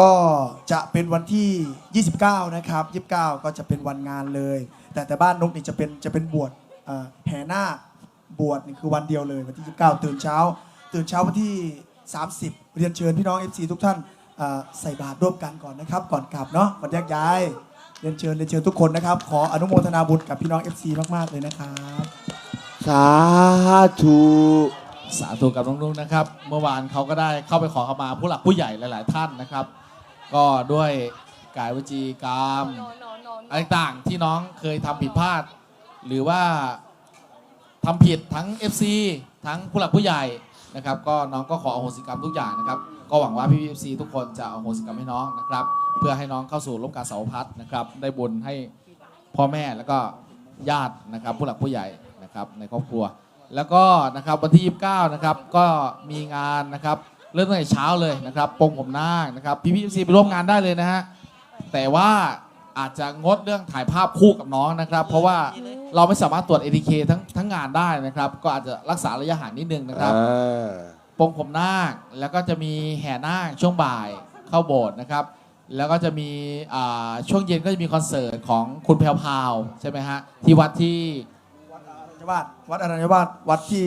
ก็จะเป็นวันที่ 29 นะครับ 29 ก็จะเป็นวันงานเลย แต่แต่บ้านนกนี่จะเป็นจะเป็นบวชอ่อแห่นาคบวชนี่คือวันเดียวเลยวันที่ 29 ตื่นเช้า ตื่นเช้าวันที่ 30 เรียนเชิญพี่น้อง FC ทุกท่านอ่อใส่บาตรร่วมกันก่อนนะครับ ก่อนกลับเนาะก่อนแยกย้าย เรียนเชิญเรียนเชิญทุกคนนะครับ ขออนุโมทนาบุญกับพี่น้อง FC มากๆเลยนะครับ สาธุสาธุกับน้องนุ่นนะครับ เมื่อวานเขาก็ได้เข้าไปขอขมาผู้หลักผู้ใหญ่หลาย ๆ ท่านนะครับ ก็ด้วยกายวจีกรรมอะไรต่างๆที่น้องเคยทำผิดพลาด หรือว่าทำผิดทั้ง FC ทั้งผู้หลักผู้ใหญ่นะครับ ก็น้องก็ขออโหสิกรรมทุกอย่างนะครับ ก็หวังว่าพี่พีเอฟซีทุกคนจะอโหสิกรรมให้น้องนะครับ เพื่อให้น้องเข้าสู่ร่มกาสาวพัฒนะครับ ได้บุญให้พ่อแม่แล้วก็ญาตินะครับ ผู้หลักผู้ใหญ่นะครับในครอบครัว แล้วก็นะครับวันที่ 29 นะครับ ก็มีงานนะครับ เริ่มตั้งแต่เช้าเลยนะครับปงผมนาคนะครับพี่พีเอฟซีไปร่วมงานได้เลยนะฮะแต่ว่าอาจจะงดเรื่องถ่ายภาพคู่กับน้องนะครับ เพราะว่าเราไม่สามารถตรวจ ATK ทั้งทั้งงานได้นะครับ ก็อาจจะรักษาระยะห่างนิดนึงนะครับอ่าปงผมนาคแล้วก็จะมีแห่นาคช่วงบ่ายเข้าโบสถ์นะครับ แล้วก็จะมีอ่าช่วงเย็นก็จะมีคอนเสิร์ตของคุณแพรวพราวใช่ไหมฮะที่วัดที่ วัดอรัญญวาสวัดอรัญญวาสวัดที่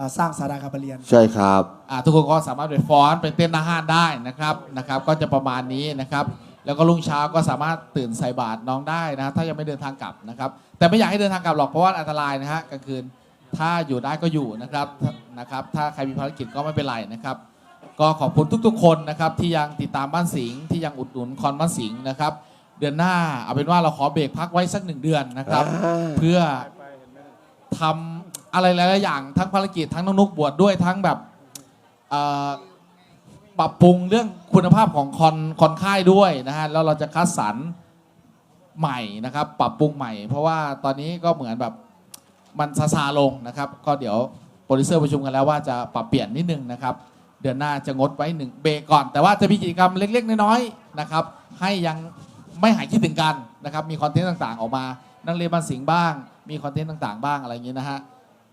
อ่าสร้างสาราคาบเรียน ใช่ครับ อ่าทุกคนก็สามารถไปฟ้อนไปเต้นหน้าห้านได้นะครับนะครับ ก็จะประมาณนี้นะครับ แล้วก็รุ่งเช้าก็สามารถตื่นใส่บาตรน้องได้นะ ถ้ายังไม่เดินทางกลับนะครับ แต่ไม่อยากให้เดินทางกลับหรอกเพราะว่าอันตรายนะฮะกลางคืนถ้าอยู่ได้ก็อยู่นะครับนะครับ ถ้าใครมีภารกิจก็ไม่เป็นไรนะครับ ก็ขอบคุณทุกๆ คนนะครับที่ยังติดตามบ้านสิงห์ที่ยังอุดหนุนคอนบ้านสิงห์นะครับ เดือนหน้าเอาเป็นว่าเราขอเบรกพักไว้สักหนึ่งเดือนนะครับอ่าเพื่อ ทำ อะไรหลายๆอย่างทั้งภารกิจทั้งน้องนุกบวชด้วยทั้งแบบเอ่อปรับปรุงเรื่องคุณภาพของคอนคอนค่ายด้วยนะฮะแล้วเราจะคัดสรรใหม่นะครับ ปรับปรุงใหม่ เพราะว่าตอนนี้ก็เหมือนแบบมันซาซาลงนะครับ ก็เดี๋ยวโปรดิวเซอร์ประชุมกันแล้วว่าจะปรับเปลี่ยนนิดนึงนะครับ เดือนหน้าจะงดไว้หนึ่งเบรกก่อน แต่ว่าจะมีกิจกรรมเล็ก ๆ น้อยๆนะครับ ให้ยังไม่หายคิดถึงกันนะครับ มีคอนเทนต์ต่างๆ ออกมา นักเรียนบันสิงห์บ้าง มีคอนเทนต์ต่างๆ บ้างอะไรอย่างนี้นะฮะ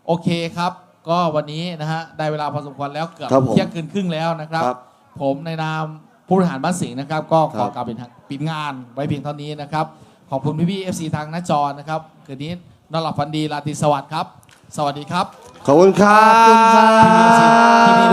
โอเคครับ ก็วันนี้นะฮะได้เวลาพอสมควรแล้วเกือบครับผมเที่ยงคืนครึ่งแล้วนะครับ ครับ ผมในนามผู้บริหารบ้านสิงห์นะครับ ก็ขอครับกล่าวเป็นทางปิดงานไว้เพียงเท่านี้นะครับ ขอบคุณพี่ๆ FC ทางหน้าจอนะครับคืนนี้นอนหลับฝันดีราตรีสวัสดิ์ครับ สวัสดีครับ ขอบคุณครัขอบคุณครับบที่มี